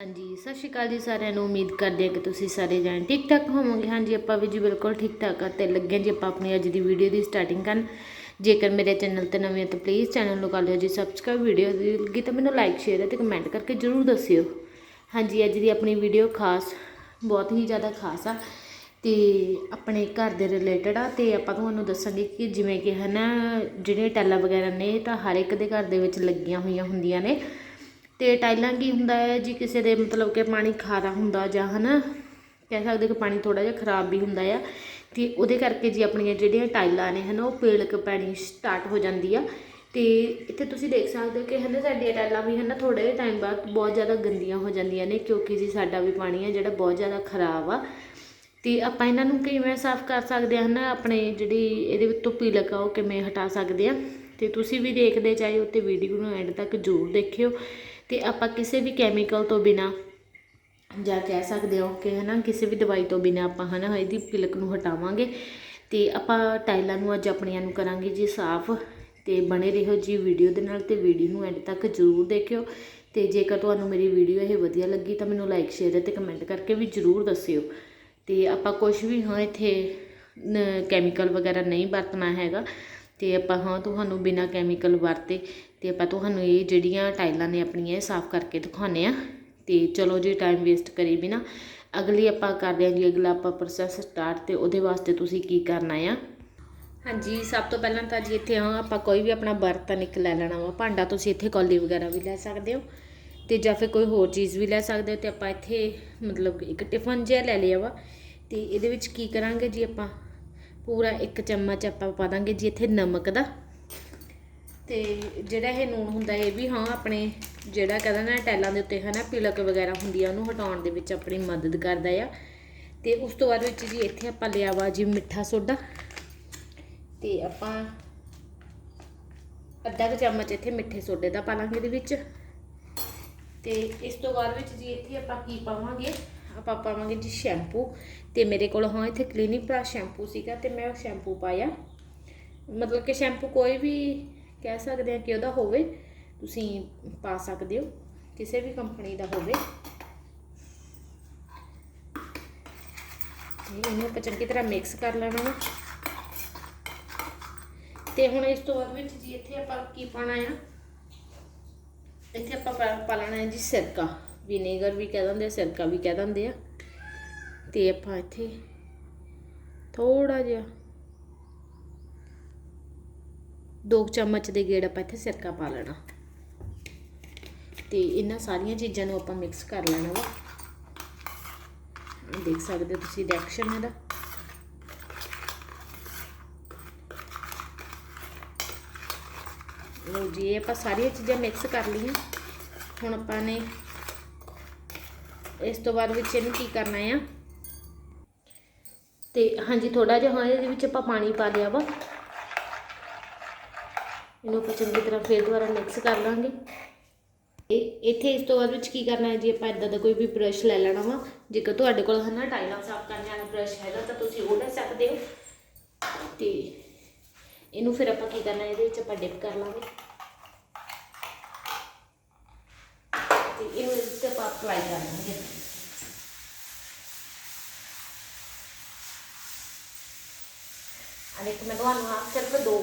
ਹਾਂਜੀ, ਸਤਿ ਸ਼੍ਰੀ ਅਕਾਲ ਜੀ ਸਾਰਿਆਂ ਨੂੰ। ਉਮੀਦ ਕਰਦੇ ਹਾਂ ਕਿ ਤੁਸੀਂ ਸਾਰੇ ਜਾਣ ਠੀਕ ਠਾਕ ਹੋਵੋਗੇ। ਹਾਂਜੀ, ਆਪਾਂ ਵੀ ਜੀ ਬਿਲਕੁਲ ਠੀਕ ਠਾਕ ਆ ਤੇ ਲੱਗੇ ਜੀ ਆਪਾਂ ਆਪਣੀ ਅੱਜ ਦੀ ਵੀਡੀਓ ਦੀ ਸਟਾਰਟਿੰਗ ਕਰਨ। ਜੇਕਰ ਮੇਰੇ ਚੈਨਲ ਤੇ ਨਵੇਂ ਹੋ ਤਾਂ ਪਲੀਜ਼ ਚੈਨਲ ਨੂੰ ਕਰ ਲਿਓ ਜੀ ਸਬਸਕ੍ਰਾਈਬ ਵੀਡੀਓ ਦੀ ਲੱਗੀ ਤਾਂ ਮੈਨੂੰ ਲਾਈਕ ਸ਼ੇਅਰ ਅਤੇ ਕਮੈਂਟ ਕਰਕੇ ਜਰੂਰ ਦੱਸਿਓ। ਹਾਂਜੀ, ਅੱਜ ਦੀ ਆਪਣੀ ਵੀਡੀਓ ਖਾਸ, ਬਹੁਤ ਹੀ ਜ਼ਿਆਦਾ ਖਾਸ ਆ ਤੇ ਆਪਣੇ ਘਰ ਦੇ ਰਿਲੇਟਡ ਆ ਤੇ ਆਪਾਂ ਤੁਹਾਨੂੰ ਦੱਸਾਂਗੇ ਕਿ ਜਿਵੇਂ ਕਿ ਹੈ ਨਾ ਜਿਹੜੀਆਂ ਟੈਲਾਂ ਵਗੈਰਾ ਨੇ ਤਾਂ ਹਰ ਇੱਕ ਦੇ ਘਰ ਦੇ ਵਿੱਚ ਲੱਗੀਆਂ ਹੋਈਆਂ ਹੁੰਦੀਆਂ ਨੇ। ਤੇ ਟਾਈਲਾਂ ਕੀ ਹੁੰਦਾ ਹੈ? ਜੀ ਕਿਸੇ ਦੇ ਮਤਲਬ ਕਿ ਪਾਣੀ ਖਾਰਾ ਹੁੰਦਾ ਜਾਂ ਹਨਾ, ਕਹਿ ਸਕਦੇ ਕਿ ਪਾਣੀ ਥੋੜਾ ਜਿਹਾ ਖਰਾਬ ਵੀ ਹੁੰਦਾ ਆ। ਤੇ ਉਹਦੇ ਕਰਕੇ ਜੀ ਆਪਣੀਆਂ ਜਿਹੜੀਆਂ ਟਾਈਲਾਂ ਨੇ ਹਨਾ, ਉਹ ਪੀਲਕ ਪੈਣੀ ਸਟਾਰਟ ਹੋ ਜਾਂਦੀ ਆ। ਤੇ ਇੱਥੇ ਤੁਸੀਂ ਦੇਖ ਸਕਦੇ ਹੋ ਕਿ ਹਨਾ, ਸਾਡੀਆਂ ਟਾਈਲਾਂ ਵੀ ਹਨਾ ਥੋੜੇ ਜਿਹੇ ਟਾਈਮ ਬਾਅਦ ਬਹੁਤ ਜ਼ਿਆਦਾ ਗੰਦੀਆਂ ਹੋ ਜਾਂਦੀਆਂ ਨੇ, ਕਿਉਂਕਿ ਜੀ ਸਾਡਾ ਵੀ ਪਾਣੀ ਆ ਜਿਹੜਾ ਬਹੁਤ ਜ਼ਿਆਦਾ ਖਰਾਬ ਆ। ਤੇ ਆਪਾਂ ਇਹਨਾਂ ਨੂੰ ਕਿਵੇਂ ਸਾਫ਼ ਕਰ ਸਕਦੇ ਹਾਂ ਨਾ ਆਪਣੇ ਜਿਹੜੀ ਇਹਦੇ ਵਿੱਚੋਂ ਪੀਲਕ ਆ, ਉਹ ਕਿਵੇਂ ਹਟਾ ਸਕਦੇ ਆ? ਤੇ ਤੁਸੀਂ ਵੀ ਦੇਖਦੇ ਚਾਹੇ ਉੱਤੇ ਵੀਡੀਓ ਨੂੰ ਐਂਡ ਤੱਕ ਜ਼ਰੂਰ ਦੇਖਿਓ। ਤੇ ਆਪਾਂ ਕਿਸੇ ਵੀ ਕੈਮੀਕਲ ਤੋਂ ਬਿਨਾ ਜਾਂ ਕਹਿ ਸਕਦੇ ਹੋ ਕਿ ਹਨਾ, ਕਿਸੇ ਵੀ ਦਵਾਈ ਤੋਂ ਬਿਨਾ ਆਪਾਂ ਹਨਾ, ਇਹਦੀ ਪਿਲਕ ਨੂੰ ਹਟਾਵਾਂਗੇ ਤੇ ਆਪਾਂ ਟਾਈਲਾਂ ਨੂੰ ਅੱਜ ਆਪਣੀਆਂ ਨੂੰ ਕਰਾਂਗੇ ਜੀ ਸਾਫ਼ ਤੇ ਬਣੇ ਰਹੋ ਜੀ ਵੀਡੀਓ ਦੇ ਨਾਲ ਤੇ ਵੀਡੀਓ ਨੂੰ ਐਂਡ ਤੱਕ ਜ਼ਰੂਰ ਦੇਖਿਓ ਤੇ ਜੇਕਰ ਤੁਹਾਨੂੰ ਮੇਰੀ ਵੀਡੀਓ ਇਹ ਵਧੀਆ ਲੱਗੀ ਤਾਂ ਮੈਨੂੰ ਲਾਈਕ ਸ਼ੇਅਰ ਅਤੇ ਕਮੈਂਟ ਕਰਕੇ ਵੀ ਜ਼ਰੂਰ ਦੱਸਿਓ। ਤੇ ਆਪਾਂ ਕੁਝ ਵੀ ਹਾਂ, ਇੱਥੇ ਕੈਮੀਕਲ ਵਗੈਰਾ ਨਹੀਂ ਵਰਤਣਾ ਹੈਗਾ ਅਤੇ ਆਪਾਂ ਹਾਂ ਤੁਹਾਨੂੰ ਬਿਨਾਂ ਕੈਮੀਕਲ ਵਰਤੇ ਅਤੇ ਆਪਾਂ ਤੁਹਾਨੂੰ ਇਹ ਜਿਹੜੀਆਂ ਟਾਈਲਾਂ ਨੇ ਆਪਣੀਆਂ ਇਹ ਸਾਫ਼ ਕਰਕੇ ਦਿਖਾਉਂਦੇ ਹਾਂ। ਅਤੇ ਚਲੋ ਜੀ ਟਾਈਮ ਵੇਸਟ ਕਰੀ ਬਿਨਾਂ, ਅਗਲੀ ਆਪਾਂ ਕਰਦੇ ਹਾਂ ਜੀ, ਅਗਲਾ ਆਪਾਂ ਪ੍ਰੋਸੈਸ ਸਟਾਰਟ ਅਤੇ ਉਹਦੇ ਵਾਸਤੇ ਤੁਸੀਂ ਕੀ ਕਰਨਾ ਆ? ਹਾਂਜੀ, ਸਭ ਤੋਂ ਪਹਿਲਾਂ ਤਾਂ ਜੀ ਇੱਥੇ ਹਾਂ ਆਪਾਂ ਕੋਈ ਵੀ ਆਪਣਾ ਬਰਤਨ ਇੱਕ ਲੈ ਲੈਣਾ ਵਾ, ਭਾਂਡਾ ਤੁਸੀਂ ਇੱਥੇ ਕੌਲੀ ਵਗੈਰਾ ਵੀ ਲੈ ਸਕਦੇ ਹੋ। ਤੇ ਜਾਂ ਫਿਰ ਕੋਈ ਹੋਰ ਚੀਜ਼ ਵੀ ਲੈ ਸਕਦੇ ਹੋ ਤੇ ਆਪਾਂ ਇੱਥੇ ਮਤਲਬ ਇੱਕ ਟਿਫਨ ਜਿਹਾ ਲੈ ਲਿਆ ਵਾ। ਤੇ ਇਹਦੇ ਵਿੱਚ ਕੀ ਕਰਾਂਗੇ ਜੀ ਆਪਾਂ? ਪੂਰਾ ਇੱਕ ਚਮਚ ਆਪਾਂ ਪਾ ਦਾਂਗੇ ਜੀ ਇੱਥੇ ਨਮਕ ਦਾ। ਤੇ ਜਿਹੜਾ ਇਹ ਨੂਣ ਹੁੰਦਾ ਇਹ ਵੀ ਹਾਂ ਆਪਣੇ ਜਿਹੜਾ ਕਹਿੰਦਾ ਨਾ ਟੈਲਾਂ ਦੇ ਉੱਤੇ ਹਨਾ ਪਿਲਕ ਵਗੈਰਾ ਹੁੰਦੀ ਆ, ਉਹਨੂੰ ਹਟਾਉਣ ਦੇ ਵਿੱਚ ਆਪਣੀ ਮਦਦ ਕਰਦਾ ਆ। ਤੇ ਉਸ ਤੋਂ ਬਾਅਦ ਵਿੱਚ ਜੀ ਇੱਥੇ ਆਪਾਂ ਲਿਆ ਵਾ ਜੀ ਮਿੱਠਾ ਸੋਡਾ। ਤੇ ਆਪਾਂ ਅੱਧਾ ਕੁ ਚਮਚ ਇੱਥੇ ਮਿੱਠੇ ਸੋਡੇ ਦਾ ਪਾ ਲਾਂਗੇ ਇਹਦੇ ਵਿੱਚ। ਤੇ ਇਸ ਤੋਂ ਬਾਅਦ ਵਿੱਚ ਜੀ ਇੱਥੇ ਆਪਾਂ ਕੀ ਪਾਵਾਂਗੇ? ਆਪਾਂ ਪਾਵਾਂਗੇ ਜੀ ਸ਼ੈਂਪੂ ਤੇ ਮੇਰੇ ਕੋਲ ਹਾਂ ਇੱਥੇ ਕਲੀਨਿਕ ਪਲੱਸ ਸ਼ੈਂਪੂ ਸੀਗਾ ਤੇ ਮੈਂ ਉਹ ਸ਼ੈਂਪੂ ਪਾਇਆ। ਮਤਲਬ ਕਿ ਸ਼ੈਂਪੂ ਕੋਈ ਵੀ ਕਹਿ ਸਕਦੇ ਆ ਕਿ ਉਹਦਾ ਹੋਵੇ, ਤੁਸੀਂ ਪਾ ਸਕਦੇ ਹੋ, ਕਿਸੇ ਵੀ ਕੰਪਨੀ ਦਾ ਹੋਵੇ। ਤੇ ਇਹਨੂੰ ਆਪਾਂ ਚੰਗੀ ਤਰ੍ਹਾਂ ਮਿਕਸ ਕਰ ਲੈਣਾ ਵਾ। ਤੇ ਹੁਣ ਇਸ ਤੋਂ ਬਾਅਦ ਵਿੱਚ ਜੀ ਇੱਥੇ ਆਪਾਂ ਕੀ ਪਾਣਾ ਆ? ਇੱਥੇ ਆਪਾਂ ਪਾ- ਪਾ ਲੈਣਾ ਹੈ ਜੀ ਸਿਰਕਾ। ਵਿਨੇਗਰ ਵੀ ਕਹਿ ਦਿੰਦੇ ਆ ਸਿਰਕਾ ਵੀ ਕਹਿ ਦਿੰਦੇ ਆ। ਤੇ ਆਪਾਂ ਇੱਥੇ ਥੋੜਾ ਜਿਹਾ ਦੋ ਕੁ ਚਮਚ ਦੇ ਗੇੜ ਆਪਾਂ ਇੱਥੇ ਸਿਰਕਾ ਪਾ ਲੈਣਾ। ਤੇ ਇਹਨਾਂ ਸਾਰੀਆਂ ਚੀਜ਼ਾਂ ਨੂੰ ਆਪਾਂ ਮਿਕਸ ਕਰ ਲੈਣਾ ਵਾ। ਦੇਖ ਸਕਦੇ ਹੋ ਤੁਸੀਂ ਰਿਐਕਸ਼ਨ ਇਹਦਾ। ਲਓ ਜੀ ਆਪਾਂ ਸਾਰੀਆਂ ਚੀਜ਼ਾਂ ਮਿਕਸ ਕਰ ਲਈਆਂ। ਹੁਣ ਆਪਾਂ ਨੇ ਇਸ ਤੋਂ ਬਾਅਦ ਵਿੱਚ ਇਹਨੂੰ ਕੀ ਕਰਨਾ ਆ? ਤੇ ਹਾਂਜੀ ਥੋੜਾ ਜਿਹਾ ਹਾਂ ਇਹਦੇ ਵਿੱਚ ਆਪਾਂ ਪਾਣੀ ਪਾ ਲਿਆ ਵਾ। ਇਹਨੂੰ ਆਪਾਂ ਚੰਗੀ ਤਰ੍ਹਾਂ ਫੇਰ ਦੁਬਾਰਾ ਮਿਕਸ ਕਰ ਲਾਂਗੇ। ਇਹ ਇੱਥੇ ਇਸ ਤੋਂ ਬਾਅਦ ਵਿੱਚ ਕੀ ਕਰਨਾ ਹੈ ਜੀ, ਆਪਾਂ ਇਦਾਂ ਦਾ ਕੋਈ ਵੀ ਬ੍ਰਸ਼ ਲੈ ਲੈਣਾ ਵਾ। ਜੇਕਰ ਤੁਹਾਡੇ ਕੋਲ ਹਨਾ ਟਾਈਲਾਂ ਸਾਫ਼ ਕਰਨ ਵਾਲਾ ਬ੍ਰਸ਼ ਹੈਗਾ, ਤਾਂ ਤੁਸੀਂ ਉਹ ਲੈ ਸਕਦੇ ਹੋ। ਤੇ ਇਹਨੂੰ ਫਿਰ ਆਪਾਂ ਕੀ ਕਰਨਾ, ਇਹਦੇ ਵਿੱਚ ਆਪਾਂ ਡਿਪ ਕਰ ਲਾਂਗੇ। ਤੇ ਇਹਨੂੰ ਅਪਲਾਈ ਕਰ ਲਾਂਗੇ ਅਨੇ ਇੱਕ ਮੈਂ ਤੁਹਾਨੂੰ ਆ ਸਿਰਫ ਦੋ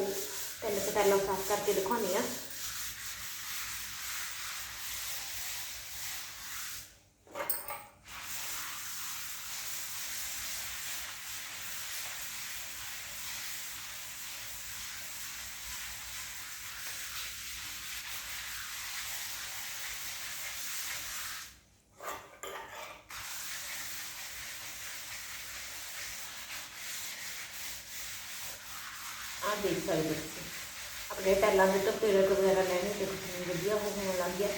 ਤਿੰਨ ਪਟਾਲਾਂ ਸਾਫ਼ ਕਰਕੇ ਦਿਖਾਉਣੀ ਆ ਆ ਦੇਖ ਸਕਦੇ ਤੁਸੀਂ ਆਪਣੇ ਟੈਲਾਂ ਦੇ ਤੋਂ ਪੇਰਕ ਵਗੈਰਾ ਲੈਣੇ ਤੇ ਵਧੀਆ ਹੋਣ ਲੱਗ ਗਿਆ।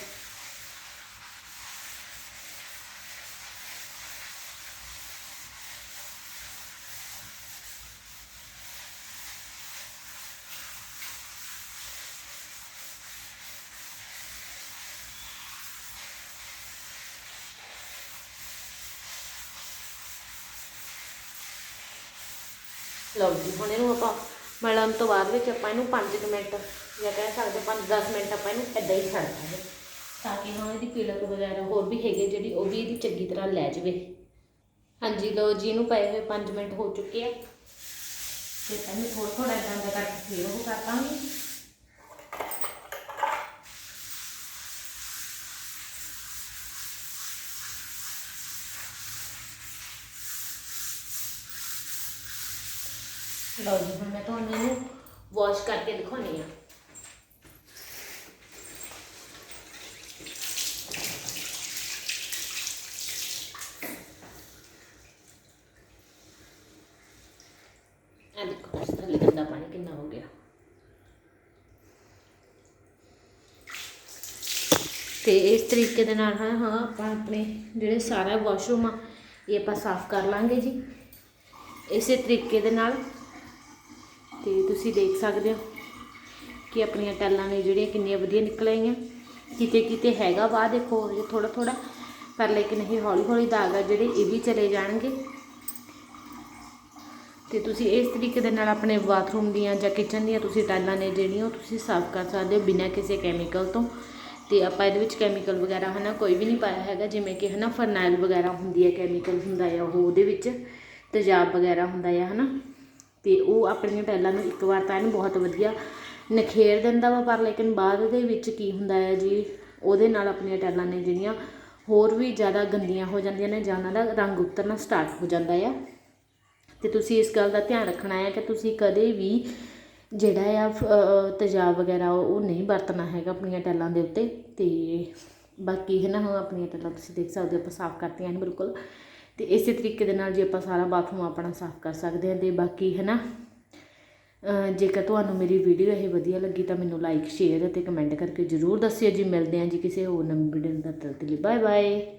ਲਓ ਜੀ, ਹੁਣ ਇਹਨੂੰ ਆਪਾਂ ਮਲਣ ਤੋਂ ਬਾਅਦ ਵਿੱਚ ਆਪਾਂ ਇਹਨੂੰ 5 ਮਿੰਟ ਜਾਂ ਕਹਿ ਸਕਦੇ 5-10 ਮਿੰਟ ਆਪਾਂ ਇਹਨੂੰ ਇੱਦਾਂ ਹੀ ਛੱਡ ਦਾਂਗੇ ਤਾਂ ਕਿ ਹਾਂ ਇਹਦੀ ਪੀਲਕ ਵਗੈਰਾ ਹੋਰ ਵੀ ਹੈਗੇ ਜਿਹੜੀ ਉਹ ਵੀ ਇਹਦੀ ਚੰਗੀ ਤਰ੍ਹਾਂ ਲੈ ਜਾਵੇ। ਹਾਂਜੀ ਲੋ ਜੀ, ਇਹਨੂੰ ਪਏ ਹੋਏ 5 ਮਿੰਟ ਹੋ ਚੁੱਕੇ ਆ। ਤੇ ਪਹਿਲੇ ਥੋੜਾ ਥੋੜਾ ਇਦਾਂ ਦਾ ਕਰਕੇ ਫੇਰ ਉਹ ਕਰ ਦਾਂਗੇ। ਲਓ ਜੀ, ਹੁਣ ਮੈਂ ਤੁਹਾਨੂੰ ਇਹਨੂੰ ਵਾਸ਼ ਕਰਕੇ ਦਿਖਾਉਣੀ ਆ। ਆ ਦੇਖੋ ਥੱਲੇ ਗੰਦਾ ਪਾਣੀ ਕਿੰਨਾ ਹੋ ਗਿਆ। ਤੇ ਇਸ ਤਰੀਕੇ ਦੇ ਨਾਲ ਹਾਂ ਹਾਂ, ਆਪਾਂ ਆਪਣੇ ਜਿਹੜੇ ਸਾਰਾ ਵਾਸ਼ਰੂਮ ਆ, ਇਹ ਆਪਾਂ ਸਾਫ਼ ਕਰ ਲਾਂਗੇ ਜੀ। ਇਸੇ ਤਰੀਕੇ ਦੇ ਨਾਲ ਤੇ ਤੁਸੀਂ ਦੇਖ ਸਕਦੇ ਹੋ ਕਿ ਆਪਣੀਆਂ ਟੈਲਾਂ ਨੇ ਜਿਹੜੀਆਂ ਕਿੰਨੀਆਂ ਵਧੀਆ ਨਿਕਲ ਆਈਆਂ ਕਿਤੇ ਕਿਤੇ ਹੈਗਾ ਵਾ ਦੇਖੋ ਜੇ ਥੋੜਾ ਥੋੜਾ ਪਰ ਲੇਕਿਨ ਇਹ ਹੌਲੀ ਹੌਲੀ ਦਾਗ ਆ ਜਿਹੜੇ, ਇਹ ਵੀ ਚਲੇ ਜਾਣਗੇ। ਤੇ ਤੁਸੀਂ ਇਸ ਤਰੀਕੇ ਦੇ ਨਾਲ ਆਪਣੇ ਬਾਥਰੂਮ ਦੀਆਂ ਜਾਂ ਕਿਚਨ ਦੀਆਂ ਤੁਸੀਂ ਟਾਈਲਾਂ ਨੇ ਜਿਹੜੀਆਂ, ਉਹ ਤੁਸੀਂ ਸਾਫ਼ ਕਰ ਸਕਦੇ ਹੋ ਬਿਨਾਂ ਕਿਸੇ ਕੈਮੀਕਲ ਤੋਂ। ਤੇ ਆਪਾਂ ਇਹਦੇ ਵਿੱਚ ਕੈਮੀਕਲ ਵਗੈਰਾ ਹਨਾ, ਕੋਈ ਵੀ ਨਹੀਂ ਪਾਇਆ ਹੈਗਾ, ਜਿਵੇਂ ਕਿ ਹਨਾ ਫਰਨਾਈਲ ਵਗੈਰਾ ਹੁੰਦੀ ਹੈ ਕੈਮੀਕਲ ਹੁੰਦਾ ਹੈ ਉਹ ਉਹਦੇ ਵਿੱਚ ਤੇਜ਼ਾਬ ਵਗੈਰਾ ਹੁੰਦਾ ਹੈ ਹਨਾ। ਅਤੇ ਉਹ ਆਪਣੀਆਂ ਟਾਈਲਾਂ ਨੂੰ ਇੱਕ ਵਾਰ ਤਾਂ ਇਹਨੂੰ ਬਹੁਤ ਵਧੀਆ ਨਖੇਰ ਦਿੰਦਾ ਵਾ ਪਰ ਲੇਕਿਨ ਬਾਅਦ ਦੇ ਵਿੱਚ ਕੀ ਹੁੰਦਾ ਹੈ ਜੀ ਉਹਦੇ ਨਾਲ ਆਪਣੀਆਂ ਟਾਈਲਾਂ ਨੇ ਜਿਹੜੀਆਂ ਹੋਰ ਵੀ ਜ਼ਿਆਦਾ ਗੰਦੀਆਂ ਹੋ ਜਾਂਦੀਆਂ ਨੇ ਜਾਂ ਉਹਨਾਂ ਦਾ ਰੰਗ ਉਤਰਨਾ ਸਟਾਰਟ ਹੋ ਜਾਂਦਾ ਆ। ਅਤੇ ਤੁਸੀਂ ਇਸ ਗੱਲ ਦਾ ਧਿਆਨ ਰੱਖਣਾ ਹੈ ਕਿ ਤੁਸੀਂ ਕਦੇ ਵੀ ਜਿਹੜਾ ਆ ਅ, ਤੇਜ਼ਾਬ ਵਗੈਰਾ ਉਹ ਨਹੀਂ ਵਰਤਣਾ ਹੈਗਾ ਆਪਣੀਆਂ ਟੈਲਾਂ ਦੇ ਉੱਤੇ। ਅਤੇ ਬਾਕੀ ਹੈ ਨਾ ਆਪਣੀਆਂ ਟੈਲਾਂ ਤੁਸੀਂ ਦੇਖ ਸਕਦੇ ਹੋ ਆਪਾਂ ਸਾਫ਼ ਕਰਤੀਆਂ ਨੇ ਬਿਲਕੁਲ। ਤੇ ਇਸੇ ਤਰੀਕੇ ਦੇ ਨਾਲ ਜੇ ਆਪਾਂ ਸਾਰਾ ਬਾਥਰੂਮ ਆਪਣਾ ਸਾਫ਼ ਕਰ ਸਕਦੇ ਹਾਂ ਤੇ ਬਾਕੀ ਹੈ ਨਾ ਜੇਕਰ ਤੁਹਾਨੂੰ ਮੇਰੀ ਵੀਡੀਓ ਇਹ ਵਧੀਆ ਲੱਗੀ ਤਾਂ ਮੈਨੂੰ ਲਾਈਕ ਸ਼ੇਅਰ ਅਤੇ ਕਮੈਂਟ ਕਰਕੇ ਜ਼ਰੂਰ ਦੱਸਿਓ ਜੀ। ਮਿਲਦੇ ਹਾਂ ਜੀ ਕਿਸੇ ਹੋਰ ਨਵੀਂ ਵੀਡੀਓ ਦਾ ਤਦ ਬਾਏ ਬਾਏ